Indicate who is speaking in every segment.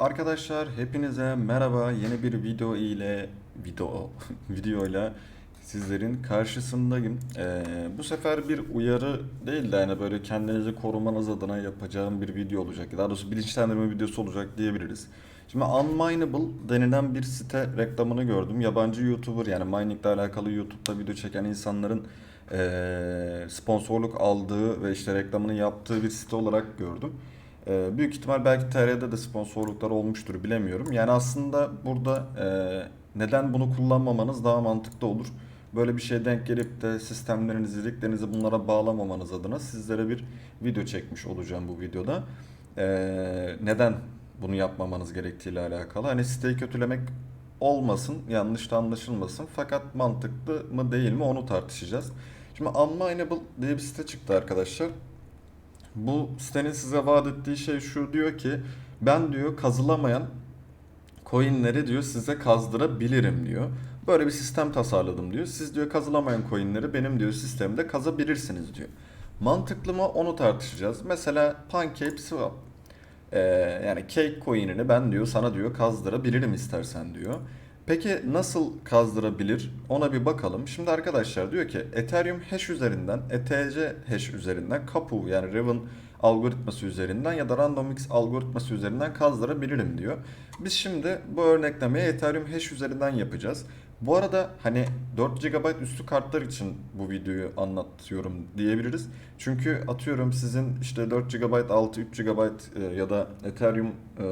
Speaker 1: Arkadaşlar hepinize merhaba. Yeni bir video ile video videoyla sizlerin karşısındayım. Ee, bu sefer bir uyarı değil de yani böyle kendinizi korumanız adına yapacağım bir video olacak. Daha doğrusu bilinçlendirme videosu olacak diyebiliriz. Şimdi Unmineable denilen bir site reklamını gördüm. Yabancı YouTuber yani mining ile alakalı YouTube'da video çeken insanların eee, sponsorluk aldığı ve işte reklamını yaptığı bir site olarak gördüm. Ee, büyük ihtimal belki TR'de de sponsorluklar olmuştur bilemiyorum. Yani aslında burada e, neden bunu kullanmamanız daha mantıklı olur. Böyle bir şeye denk gelip de sistemlerinizi, liglerinizi bunlara bağlamamanız adına sizlere bir video çekmiş olacağım bu videoda. Ee, neden bunu yapmamanız gerektiğiyle alakalı. Hani siteyi kötülemek olmasın, yanlış da anlaşılmasın. Fakat mantıklı mı değil mi onu tartışacağız. Şimdi Unmineable diye bir site çıktı arkadaşlar. Bu sitenin size vaat ettiği şey şu diyor ki ben diyor kazılamayan coinleri diyor size kazdırabilirim diyor. Böyle bir sistem tasarladım diyor. Siz diyor kazılamayan coinleri benim diyor sistemde kazabilirsiniz diyor. Mantıklı mı onu tartışacağız. Mesela PancakeSwap. Ee, yani cake coin'ini ben diyor sana diyor kazdırabilirim istersen diyor. Peki nasıl kazdırabilir? Ona bir bakalım. Şimdi arkadaşlar diyor ki Ethereum hash üzerinden, ETC hash üzerinden, Kapu yani Raven algoritması üzerinden ya da RandomX algoritması üzerinden kazdırabilirim diyor. Biz şimdi bu örneklemeyi Ethereum hash üzerinden yapacağız. Bu arada hani 4 GB üstü kartlar için bu videoyu anlatıyorum diyebiliriz. Çünkü atıyorum sizin işte 4 GB altı 3 GB ya da Ethereum e,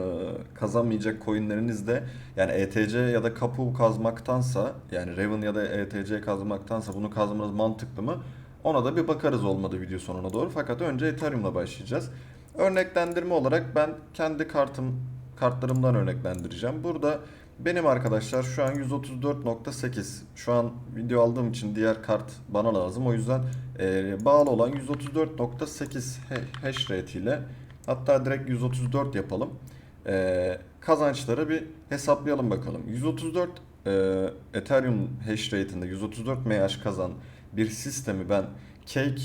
Speaker 1: kazanmayacak coinlerinizde yani ETC ya da Kapu kazmaktansa yani Raven ya da ETC kazmaktansa bunu kazmanız mantıklı mı? Ona da bir bakarız olmadı video sonuna doğru. Fakat önce Ethereum'la başlayacağız. Örneklendirme olarak ben kendi kartım kartlarımdan örneklendireceğim. Burada benim arkadaşlar şu an 134.8. Şu an video aldığım için diğer kart bana lazım. O yüzden e, bağlı olan 134.8 he- hash rate ile hatta direkt 134 yapalım. E, kazançları bir hesaplayalım bakalım. 134 e, Ethereum hash rate'inde 134 MH kazan bir sistemi ben Cake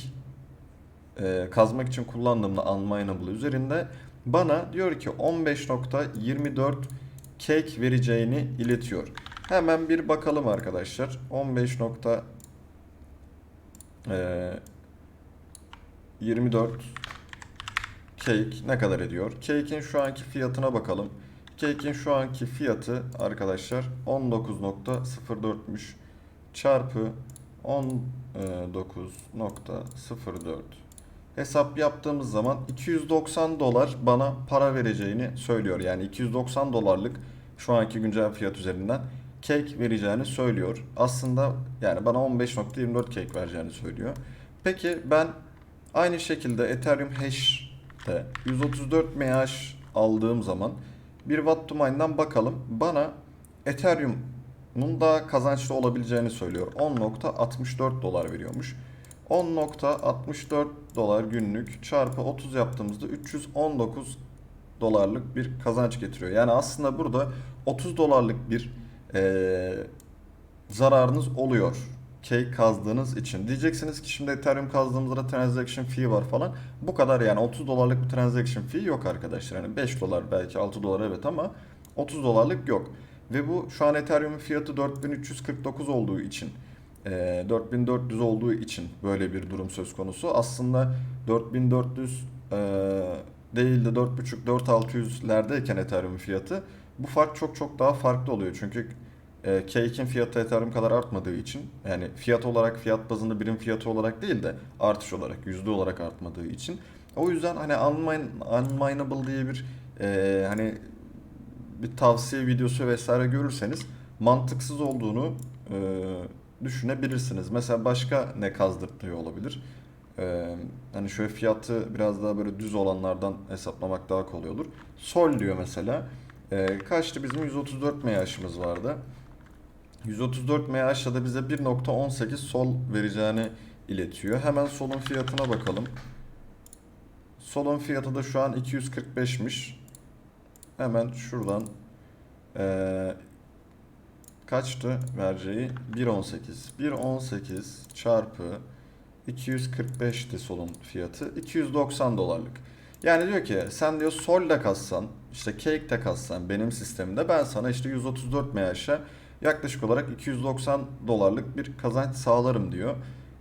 Speaker 1: e, kazmak için kullandığımda Unmineable üzerinde bana diyor ki 15.24 cake vereceğini iletiyor. Hemen bir bakalım arkadaşlar. 15. nokta, e, 24 cake ne kadar ediyor? Cake'in şu anki fiyatına bakalım. Cake'in şu anki fiyatı arkadaşlar 19.04'müş çarpı 19.04 hesap yaptığımız zaman 290 dolar bana para vereceğini söylüyor. Yani 290 dolarlık şu anki güncel fiyat üzerinden cake vereceğini söylüyor. Aslında yani bana 15.24 cake vereceğini söylüyor. Peki ben aynı şekilde Ethereum Hash'te 134 MH aldığım zaman bir watt to mine'dan bakalım. Bana Ethereum'un daha kazançlı olabileceğini söylüyor. 10.64 dolar veriyormuş. 10.64 dolar günlük çarpı 30 yaptığımızda 319 dolarlık bir kazanç getiriyor. Yani aslında burada 30 dolarlık bir eee, zararınız oluyor. Cake kazdığınız için. Diyeceksiniz ki şimdi Ethereum kazdığımızda transaction fee var falan. Bu kadar yani 30 dolarlık bir transaction fee yok arkadaşlar. Yani 5 dolar belki 6 dolar evet ama 30 dolarlık yok. Ve bu şu an Ethereum'un fiyatı 4349 olduğu için e, 4400 olduğu için böyle bir durum söz konusu. Aslında 4400 e, değil de 4.5-4600'lerdeyken Ethereum fiyatı bu fark çok çok daha farklı oluyor. Çünkü e, Cake'in fiyatı Ethereum kadar artmadığı için yani fiyat olarak fiyat bazında birim fiyatı olarak değil de artış olarak yüzde olarak artmadığı için o yüzden hani unmine, unmineable diye bir e, hani bir tavsiye videosu vesaire görürseniz mantıksız olduğunu e, düşünebilirsiniz. Mesela başka ne kazdırtıyor olabilir? Ee, hani şöyle fiyatı biraz daha böyle düz olanlardan hesaplamak daha kolay olur. Sol diyor mesela. Ee, kaçtı bizim 134 MH'ımız vardı. 134 MH'la da bize 1.18 sol vereceğini iletiyor. Hemen solun fiyatına bakalım. Solun fiyatı da şu an 245'miş. Hemen şuradan ee, kaçtı vereceği? 1.18. 1.18 çarpı 245'ti solun fiyatı. 290 dolarlık. Yani diyor ki sen diyor solda kazsan işte Cake'te kassan benim sistemimde ben sana işte 134 MHz'e yaklaşık olarak 290 dolarlık bir kazanç sağlarım diyor.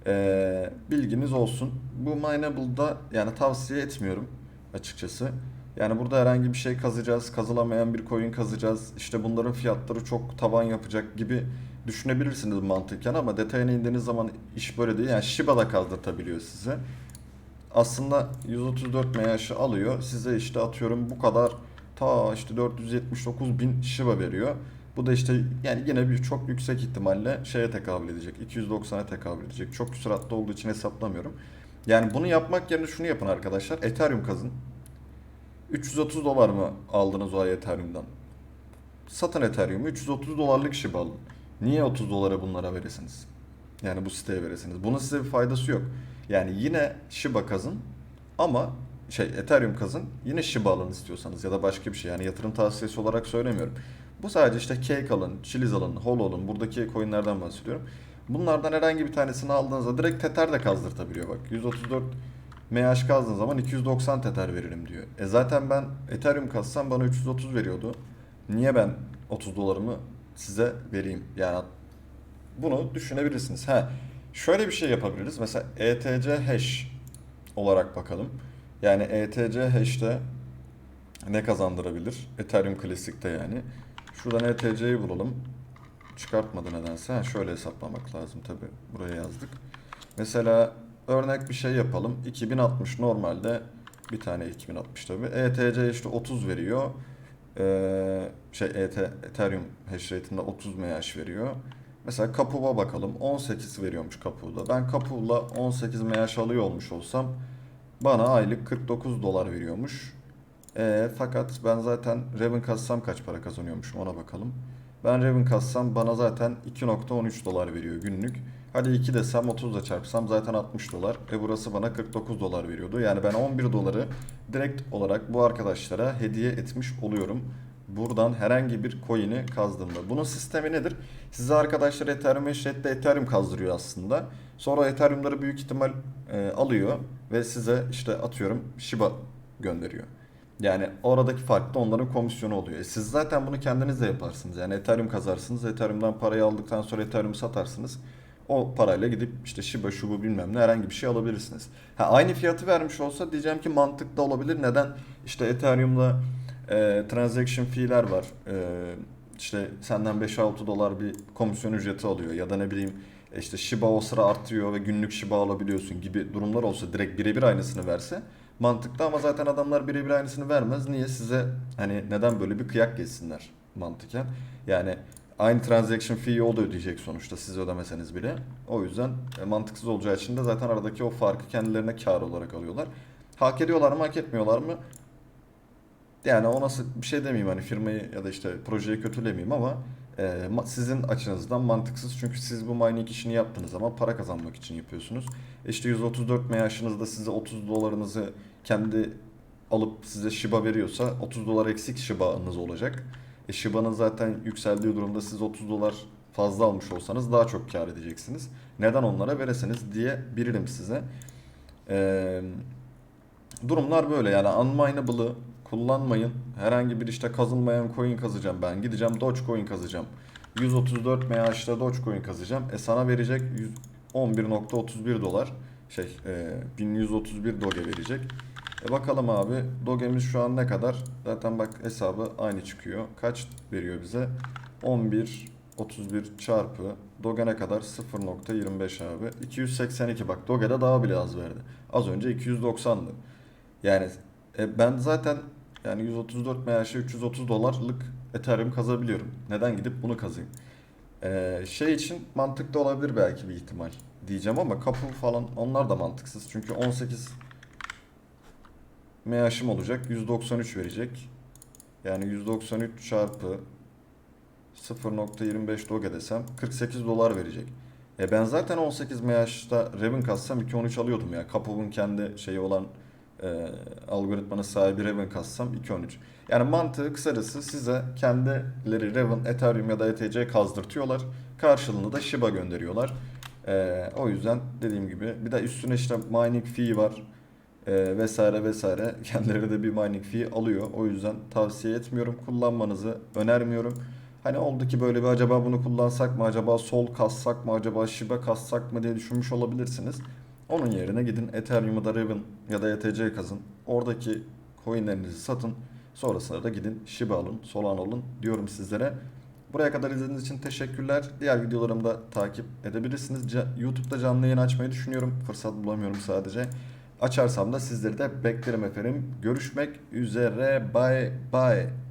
Speaker 1: Ee, bilginiz olsun. Bu Mineable'da yani tavsiye etmiyorum açıkçası. Yani burada herhangi bir şey kazacağız, kazılamayan bir coin kazacağız. İşte bunların fiyatları çok tavan yapacak gibi düşünebilirsiniz mantıken ama detayına indiğiniz zaman iş böyle değil. Yani Shiba da kazdırtabiliyor size. Aslında 134 MHz'i alıyor. Size işte atıyorum bu kadar ta işte 479 bin Shiba veriyor. Bu da işte yani yine bir çok yüksek ihtimalle şeye tekabül edecek. 290'a tekabül edecek. Çok süratli olduğu için hesaplamıyorum. Yani bunu yapmak yerine şunu yapın arkadaşlar. Ethereum kazın. 330 dolar mı aldınız o ay Ethereum'dan? Satın Ethereum'u 330 dolarlık Shiba alın. Niye 30 dolara bunlara veresiniz? Yani bu siteye veresiniz. Bunun size bir faydası yok. Yani yine Shiba kazın ama şey Ethereum kazın yine Shiba alın istiyorsanız ya da başka bir şey yani yatırım tavsiyesi olarak söylemiyorum. Bu sadece işte Cake alın, Chiliz alın, Hol alın buradaki coinlerden bahsediyorum. Bunlardan herhangi bir tanesini aldığınızda direkt Tether de kazdırtabiliyor bak. 134 MH kazdığın zaman 290 Tether veririm diyor. E zaten ben Ethereum kazsam bana 330 veriyordu. Niye ben 30 dolarımı size vereyim? Yani bunu düşünebilirsiniz. Ha, şöyle bir şey yapabiliriz. Mesela ETC hash olarak bakalım. Yani ETC hash'te ne kazandırabilir? Ethereum Classic'te yani. Şuradan ETC'yi bulalım. Çıkartmadı nedense. Ha, şöyle hesaplamak lazım tabi. Buraya yazdık. Mesela örnek bir şey yapalım. 2060 normalde bir tane 2060 tabi. ETC işte 30 veriyor. Ee, şey ET, Ethereum hash rate'inde 30 MH veriyor. Mesela Kapuv'a bakalım. 18 veriyormuş Kapuv'da. Ben Kapuv'la 18 MH alıyor olmuş olsam bana aylık 49 dolar veriyormuş. E, fakat ben zaten Raven kassam kaç para kazanıyormuşum ona bakalım. Ben Raven kassam bana zaten 2.13 dolar veriyor günlük. Hadi 2 desem 30 da çarpsam zaten 60 dolar. E burası bana 49 dolar veriyordu. Yani ben 11 doları direkt olarak bu arkadaşlara hediye etmiş oluyorum. Buradan herhangi bir coin'i kazdığımda. Bunun sistemi nedir? Size arkadaşlar Ethereum Hashrate'de Ethereum kazdırıyor aslında. Sonra Ethereum'ları büyük ihtimal e, alıyor ve size işte atıyorum Shiba gönderiyor. Yani oradaki fark da onların komisyonu oluyor. E siz zaten bunu kendiniz de yaparsınız. Yani Ethereum kazarsınız. Ethereum'dan parayı aldıktan sonra Ethereum'u satarsınız. O parayla gidip işte Shiba şu bu bilmem ne herhangi bir şey alabilirsiniz. Ha, aynı fiyatı vermiş olsa diyeceğim ki mantıklı olabilir. Neden? İşte Ethereum'da e, transaction fee'ler var. E, işte senden 5-6 dolar bir komisyon ücreti alıyor. Ya da ne bileyim işte Shiba o sıra artıyor ve günlük Shiba alabiliyorsun gibi durumlar olsa direkt birebir aynısını verse mantıklı ama zaten adamlar birebir aynısını vermez. Niye size hani neden böyle bir kıyak geçsinler mantıken? Yani aynı transaction fee'yi o da ödeyecek sonuçta siz ödemeseniz bile. O yüzden e, mantıksız olacağı için de zaten aradaki o farkı kendilerine kar olarak alıyorlar. Hak ediyorlar mı hak etmiyorlar mı? Yani o nasıl bir şey demeyeyim hani firmayı ya da işte projeyi kötülemeyeyim ama e, sizin açınızdan mantıksız. Çünkü siz bu mining işini yaptığınız zaman para kazanmak için yapıyorsunuz. E İşte 134 maaşınızda size 30 dolarınızı kendi alıp size Shiba veriyorsa 30 dolar eksik Shiba'nız olacak. E Shiba'nın zaten yükseldiği durumda siz 30 dolar fazla almış olsanız daha çok kar edeceksiniz. Neden onlara vereseniz diye biririm size. Eee durumlar böyle yani unminable'ı kullanmayın. Herhangi bir işte kazılmayan coin kazacağım ben. Gideceğim Dogecoin kazacağım. 134 MH'da Dogecoin kazacağım. E sana verecek 100 11.31 dolar. Şey e, 1131 Doge verecek. E bakalım abi Doge'miz şu an ne kadar? Zaten bak hesabı aynı çıkıyor. Kaç veriyor bize? 11 31 çarpı Doge ne kadar? 0.25 abi. 282 bak Doge'de daha bile az verdi. Az önce 290'dı. Yani e, ben zaten yani 134 MHz 330 dolarlık Ethereum kazabiliyorum. Neden gidip bunu kazayım? E, şey için mantıklı olabilir belki bir ihtimal diyeceğim ama kapı falan onlar da mantıksız. Çünkü 18 MH'im olacak 193 verecek. Yani 193 çarpı 0.25 Doge desem 48 dolar verecek. E ben zaten 18 MH'da Raven kassam 2.13 alıyordum ya. Kapuv'un kendi şeyi olan e, algoritmanın sahibi Raven kassam 2.13. Yani mantığı kısacası size kendileri Raven, Ethereum ya da ETC kazdırtıyorlar. Karşılığında da Shiba gönderiyorlar. E, o yüzden dediğim gibi bir de üstüne işte mining fee var. E, vesaire vesaire kendileri de bir mining fee alıyor. O yüzden tavsiye etmiyorum. Kullanmanızı önermiyorum. Hani oldu ki böyle bir acaba bunu kullansak mı, acaba sol kassak mı, acaba Shiba kassak mı diye düşünmüş olabilirsiniz. Onun yerine gidin Ethereum'u da Ribbon ya da ETC kazın. Oradaki coinlerinizi satın. Sonrasında da gidin Shiba alın, Solana alın diyorum sizlere. Buraya kadar izlediğiniz için teşekkürler. Diğer videolarımı da takip edebilirsiniz. YouTube'da canlı yayın açmayı düşünüyorum. Fırsat bulamıyorum sadece. Açarsam da sizleri de beklerim efendim. Görüşmek üzere. Bye bye.